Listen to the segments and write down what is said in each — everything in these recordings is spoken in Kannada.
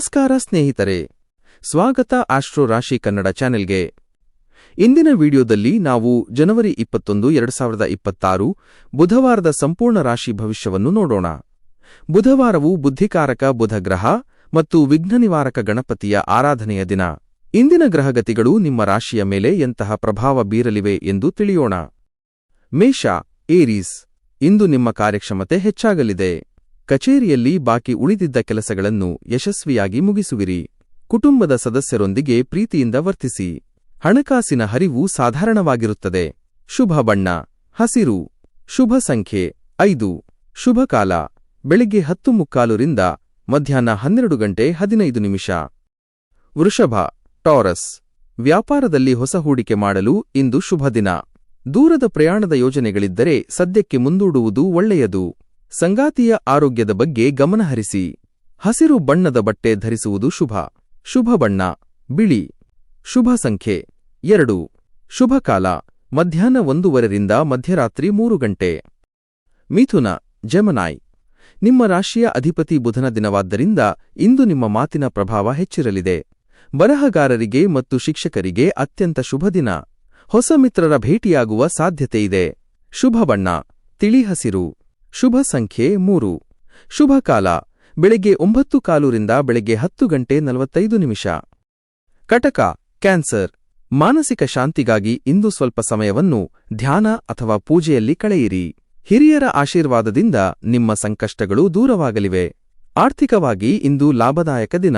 ನಮಸ್ಕಾರ ಸ್ನೇಹಿತರೆ. ಸ್ವಾಗತ ಆಸ್ಟ್ರೋ ರಾಶಿ ಕನ್ನಡ ಚಾನೆಲ್ಗೆ. ಇಂದಿನ ವಿಡಿಯೋದಲ್ಲಿ ನಾವು ಜನವರಿ ಇಪ್ಪತ್ತೊಂದು, ಎರಡು ಸಾವಿರದ ಇಪ್ಪತ್ತಾರು ಬುಧವಾರದ ಸಂಪೂರ್ಣ ರಾಶಿ ಭವಿಷ್ಯವನ್ನು ನೋಡೋಣ. ಬುಧವಾರವು ಬುದ್ಧಿಕಾರಕ ಬುಧ ಗ್ರಹ ಮತ್ತು ವಿಘ್ನ ನಿವಾರಕ ಗಣಪತಿಯ ಆರಾಧನೆಯ ದಿನ. ಇಂದಿನ ಗ್ರಹಗತಿಗಳು ನಿಮ್ಮ ರಾಶಿಯ ಮೇಲೆ ಎಂತಹ ಪ್ರಭಾವ ಬೀರಲಿವೆ ಎಂದು ತಿಳಿಯೋಣ. ಮೇಷ, ಏರೀಸ್, ಇಂದು ನಿಮ್ಮ ಕಾರ್ಯಕ್ಷಮತೆ ಹೆಚ್ಚಾಗಲಿದೆ. ಕಚೇರಿಯಲ್ಲಿ ಬಾಕಿ ಉಳಿದಿದ್ದ ಕೆಲಸಗಳನ್ನು ಯಶಸ್ವಿಯಾಗಿ ಮುಗಿಸುವಿರಿ. ಕುಟುಂಬದ ಸದಸ್ಯರೊಂದಿಗೆ ಪ್ರೀತಿಯಿಂದ ವರ್ತಿಸಿ. ಹಣಕಾಸಿನ ಹರಿವು ಸಾಧಾರಣವಾಗಿರುತ್ತದೆ. ಶುಭ ಬಣ್ಣ, ಹಸಿರು. ಶುಭ ಸಂಖ್ಯೆ, ಐದು. ಶುಭ ಕಾಲ, ಬೆಳಿಗ್ಗೆ ಹತ್ತು ಮುಕ್ಕಾಲುರಿಂದ ಮಧ್ಯಾಹ್ನ ಹನ್ನೆರಡು ಗಂಟೆ ಹದಿನೈದು ನಿಮಿಷ. ವೃಷಭ, ಟಾರಸ್. ವ್ಯಾಪಾರದಲ್ಲಿ ಹೊಸ ಹೂಡಿಕೆ ಮಾಡಲು ಇಂದು ಶುಭ ದಿನ. ದೂರದ ಪ್ರಯಾಣದ ಯೋಜನೆಗಳಿದ್ದರೆ ಸದ್ಯಕ್ಕೆ ಮುಂದೂಡುವುದು ಒಳ್ಳೆಯದು. ಸಂಗಾತಿಯ ಆರೋಗ್ಯದ ಬಗ್ಗೆ ಗಮನಹರಿಸಿ. ಹಸಿರು ಬಣ್ಣದ ಬಟ್ಟೆ ಧರಿಸುವುದು ಶುಭ. ಶುಭ ಬಣ್ಣ, ಬಿಳಿ. ಶುಭ ಸಂಖ್ಯೆ, ಎರಡು. ಶುಭ ಕಾಲ, ಮಧ್ಯಾಹ್ನ ಒಂದೂವರೆರಿಂದ ಮಧ್ಯರಾತ್ರಿ ಮೂರು ಗಂಟೆ. ಮಿಥುನ, ಜಮನಾಯ್. ನಿಮ್ಮ ರಾಶಿಯ ಅಧಿಪತಿ ಬುಧನ ದಿನವಾದ್ದರಿಂದ ಇಂದು ನಿಮ್ಮ ಮಾತಿನ ಪ್ರಭಾವ ಹೆಚ್ಚಿರಲಿದೆ. ಬರಹಗಾರರಿಗೆ ಮತ್ತು ಶಿಕ್ಷಕರಿಗೆ ಅತ್ಯಂತ ಶುಭ ದಿನ. ಹೊಸ ಮಿತ್ರರ ಭೇಟಿಯಾಗುವ ಸಾಧ್ಯತೆಯಿದೆ ಶುಭ ಬಣ್ಣ, ತಿಳಿ ಹಸಿರು. ಶುಭ ಸಂಖ್ಯೆ ಮೂರು. ಶುಭ ಕಾಲ. ಬೆಳಿಗ್ಗೆ ಒಂಬತ್ತು ಕಾಲುರಿಂದ ಬೆಳಿಗ್ಗೆ ಹತ್ತು ಗಂಟೆ ನಲವತ್ತೈದು ನಿಮಿಷ. ಕಟಕ, ಕ್ಯಾನ್ಸರ್. ಮಾನಸಿಕ ಶಾಂತಿಗಾಗಿ ಇಂದು ಸ್ವಲ್ಪ ಸಮಯವನ್ನು ಧ್ಯಾನ ಅಥವಾ ಪೂಜೆಯಲ್ಲಿ ಕಳೆಯಿರಿ. ಹಿರಿಯರ ಆಶೀರ್ವಾದದಿಂದ ನಿಮ್ಮ ಸಂಕಷ್ಟಗಳು ದೂರವಾಗಲಿವೆ. ಆರ್ಥಿಕವಾಗಿ ಇಂದು ಲಾಭದಾಯಕ ದಿನ.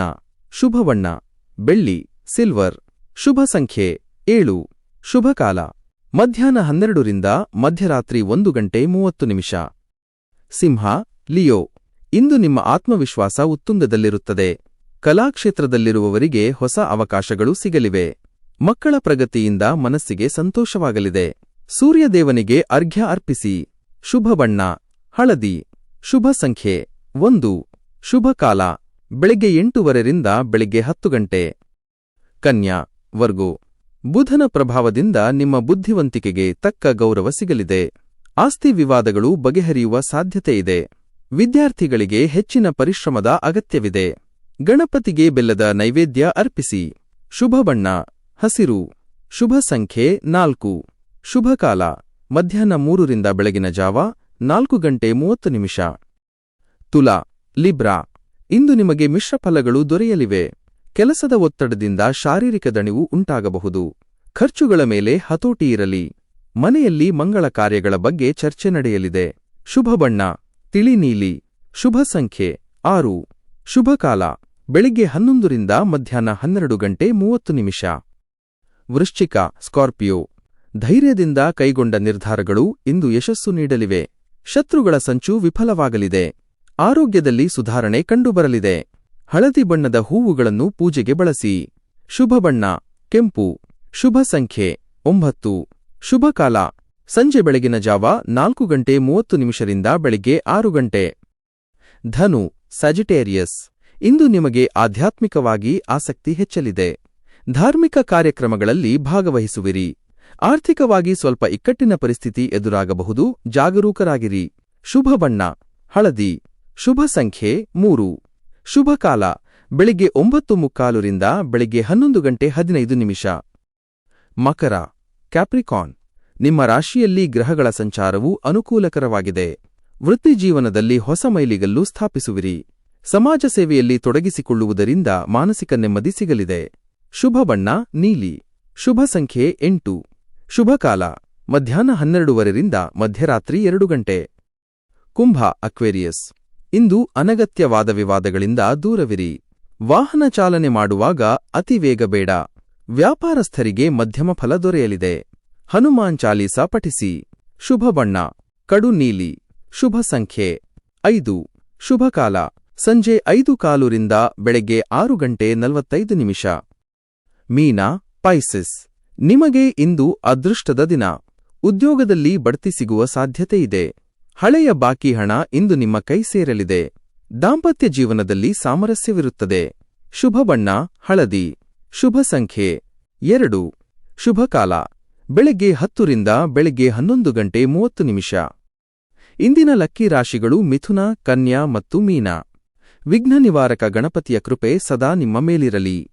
ಶುಭವಣ್ಣ. ಬೆಳ್ಳಿ, ಸಿಲ್ವರ್. ಶುಭ ಸಂಖ್ಯೆ ಏಳು. ಶುಭ ಕಾಲ. ಮಧ್ಯಾಹ್ನ ಹನ್ನೆರಡರಿಂದ ಮಧ್ಯರಾತ್ರಿ ಒಂದು ಗಂಟೆ ಮೂವತ್ತು ನಿಮಿಷ. ಸಿಂಹ, ಲಿಯೋ, ಇಂದು ನಿಮ್ಮ ಆತ್ಮವಿಶ್ವಾಸ ಉತ್ತುಂಗದಲ್ಲಿರುತ್ತದೆ. ಕಲಾಕ್ಷೇತ್ರದಲ್ಲಿರುವವರಿಗೆ ಹೊಸ ಅವಕಾಶಗಳು ಸಿಗಲಿವೆ. ಮಕ್ಕಳ ಪ್ರಗತಿಯಿಂದ ಮನಸ್ಸಿಗೆ ಸಂತೋಷವಾಗಲಿದೆ. ಸೂರ್ಯದೇವನಿಗೆ ಅರ್ಘ್ಯ ಅರ್ಪಿಸಿ. ಶುಭ ಬಣ್ಣ, ಹಳದಿ. ಶುಭ ಸಂಖ್ಯೆ, ಒಂದು. ಶುಭ ಕಾಲ, ಬೆಳಿಗ್ಗೆ ಎಂಟುವರೆರಿಂದ ಬೆಳಿಗ್ಗೆ ಹತ್ತು ಗಂಟೆ. ಕನ್ಯಾ, ವರ್ಗು. ಬುಧನ ಪ್ರಭಾವದಿಂದ ನಿಮ್ಮ ಬುದ್ಧಿವಂತಿಕೆಗೆ ತಕ್ಕ ಗೌರವ ಸಿಗಲಿದೆ. ಆಸ್ತಿ ವಿವಾದಗಳು ಬಗೆಹರಿಯುವ ಸಾಧ್ಯತೆಯಿದೆ ವಿದ್ಯಾರ್ಥಿಗಳಿಗೆ ಹೆಚ್ಚಿನ ಪರಿಶ್ರಮದ ಅಗತ್ಯವಿದೆ. ಗಣಪತಿಗೆ ಬೆಲ್ಲದ ನೈವೇದ್ಯ ಅರ್ಪಿಸಿ. ಶುಭ ಬಣ್ಣ, ಹಸಿರು. ಶುಭ ಸಂಖ್ಯೆ ನಾಲ್ಕು. ಶುಭಕಾಲ ಮಧ್ಯಾಹ್ನ ಮೂರರಿಂದ ಬೆಳಗಿನ ಜಾವ, ನಾಲ್ಕು ಗಂಟೆ ಮೂವತ್ತು ನಿಮಿಷ. ತುಲಾ, ಲಿಬ್ರಾ. ಇಂದು ನಿಮಗೆ ಮಿಶ್ರ ಫಲಗಳು ದೊರೆಯಲಿವೆ. ಕೆಲಸದ ಒತ್ತಡದಿಂದ ಶಾರೀರಿಕ ದಣಿವು ಉಂಟಾಗಬಹುದು. ಖರ್ಚುಗಳ ಮೇಲೆ ಹತೋಟಿ ಇರಲಿ. ಮನೆಯಲ್ಲಿ ಮಂಗಳ ಕಾರ್ಯಗಳ ಬಗ್ಗೆ ಚರ್ಚೆ ನಡೆಯಲಿದೆ. ಶುಭ ಬಣ್ಣ, ತಿಳಿ ನೀಲಿ, ಶುಭ ಸಂಖ್ಯೆ ಆರು. ಶುಭ ಬೆಳಿಗ್ಗೆ ಹನ್ನೊಂದರಿಂದ ಮಧ್ಯಾಹ್ನ ಹನ್ನೆರಡು ಗಂಟೆ ಮೂವತ್ತು ನಿಮಿಷ. ವೃಶ್ಚಿಕ, ಸ್ಕಾರ್ಪಿಯೋ, ಧೈರ್ಯದಿಂದ ಕೈಗೊಂಡ ನಿರ್ಧಾರಗಳು ಇಂದು ಯಶಸ್ಸು ನೀಡಲಿವೆ. ಶತ್ರುಗಳ ಸಂಚು ವಿಫಲವಾಗಲಿದೆ. ಆರೋಗ್ಯದಲ್ಲಿ ಸುಧಾರಣೆ ಕಂಡುಬರಲಿದೆ. ಹಳದಿ ಬಣ್ಣದ ಹೂವುಗಳನ್ನು ಪೂಜೆಗೆ ಬಳಸಿ. ಶುಭ ಬಣ್ಣ, ಕೆಂಪು. ಶುಭ ಸಂಖ್ಯೆ ಒಂಬತ್ತು. ಶುಭ ಕಾಲ. ಸಂಜೆ ಬೆಳಗಿನ ಜಾವ ನಾಲ್ಕು ಗಂಟೆ ಮೂವತ್ತು ನಿಮಿಷರಿಂದ ಬೆಳಿಗ್ಗೆ ಆರು ಗಂಟೆ. ಧನು ಸ್ಯಾಜಿಟೇರಿಯಸ್ ಇಂದು ನಿಮಗೆ ಆಧ್ಯಾತ್ಮಿಕವಾಗಿ ಆಸಕ್ತಿ ಹೆಚ್ಚಲಿದೆ. ಧಾರ್ಮಿಕ ಕಾರ್ಯಕ್ರಮಗಳಲ್ಲಿ ಭಾಗವಹಿಸುವಿರಿ. ಆರ್ಥಿಕವಾಗಿ ಸ್ವಲ್ಪ ಇಕ್ಕಟ್ಟಿನ ಪರಿಸ್ಥಿತಿ ಎದುರಾಗಬಹುದು, ಜಾಗರೂಕರಾಗಿರಿ. ಶುಭ ಬಣ್ಣ, ಹಳದಿ. ಶುಭ ಸಂಖ್ಯೆ ಮೂರು. ಶುಭ ಕಾಲ, ಬೆಳಿಗ್ಗೆ ಒಂಬತ್ತು ಮುಕ್ಕಾಲುರಿಂದ ಬೆಳಿಗ್ಗೆ ಹನ್ನೊಂದು ಗಂಟೆ ಹದಿನೈದು ನಿಮಿಷ. ಮಕರ ಕ್ಯಾಪ್ರಿಕಾನ್ ನಿಮ್ಮ ರಾಶಿಯಲ್ಲಿ ಗ್ರಹಗಳ ಸಂಚಾರವು ಅನುಕೂಲಕರವಾಗಿದೆ. ವೃತ್ತಿಜೀವನದಲ್ಲಿ ಹೊಸ ಮೈಲಿಗಲ್ಲು ಸ್ಥಾಪಿಸುವಿರಿ. ಸಮಾಜ ಸೇವೆಯಲ್ಲಿ ತೊಡಗಿಸಿಕೊಳ್ಳುವುದರಿಂದ ಮಾನಸಿಕ ನೆಮ್ಮದಿ ಸಿಗಲಿದೆ. ಶುಭ ಬಣ್ಣ, ನೀಲಿ. ಶುಭ ಸಂಖ್ಯೆ ಎಂಟು. ಶುಭ ಕಾಲ, ಮಧ್ಯಾಹ್ನ ಹನ್ನೆರಡೂವರೆರಿಂದ ಮಧ್ಯರಾತ್ರಿ ಎರಡು ಗಂಟೆ. ಕುಂಭ, ಅಕ್ವೇರಿಯಸ್. ಇಂದು ಅನಗತ್ಯವಾದ ವಿವಾದಗಳಿಂದ ದೂರವಿರಿ. ವಾಹನ ಚಾಲನೆ ಮಾಡುವಾಗ ಅತಿವೇಗ ಬೇಡ. ವ್ಯಾಪಾರಸ್ಥರಿಗೆ ಮಧ್ಯಮ ಫಲ ದೊರೆಯಲಿದೆ. ಹನುಮಾನ್ ಚಾಲೀಸ ಪಠಿಸಿ. ಶುಭ ಬಣ್ಣ. ಕಡು ನೀಲಿ. ಶುಭ ಸಂಖ್ಯೆ. ಐದು. ಶುಭ ಕಾಲ. ಸಂಜೆ ಐದು ಕಾಲುರಿಂದ ಬೆಳಗ್ಗೆ ಆರು ಗಂಟೆ ನಲವತ್ತೈದು ನಿಮಿಷ. ಮೀನಾ, ಪೈಸಿಸ್. ನಿಮಗೆ ಇಂದು ಅದೃಷ್ಟದ ದಿನ. ಉದ್ಯೋಗದಲ್ಲಿ ಬಡ್ತಿ ಸಿಗುವ ಸಾಧ್ಯತೆಯಿದೆ ಹಳೆಯ ಬಾಕಿ ಹಣ ಇಂದು ನಿಮ್ಮ ಕೈ ಸೇರಲಿದೆ. ದಾಂಪತ್ಯ ಜೀವನದಲ್ಲಿ ಸಾಮರಸ್ಯವಿರುತ್ತದೆ. ಶುಭ ಬಣ್ಣ, ಹಳದಿ. ಶುಭ ಸಂಖ್ಯೆ ಎರಡು. ಶುಭ ಕಾಲ. ಬೆಳಗ್ಗೆ ಹತ್ತರಿಂದ ಬೆಳಗ್ಗೆ ಹನ್ನೊಂದು ಗಂಟೆ ಮೂವತ್ತು ನಿಮಿಷ. ಇಂದಿನ ಲಕ್ಕಿ ರಾಶಿಗಳು ಮಿಥುನ, ಕನ್ಯಾ ಮತ್ತು ಮೀನ. ವಿಘ್ನ ನಿವಾರಕ ಗಣಪತಿಯ ಕೃಪೆ ಸದಾ ನಿಮ್ಮ ಮೇಲಿರಲಿ.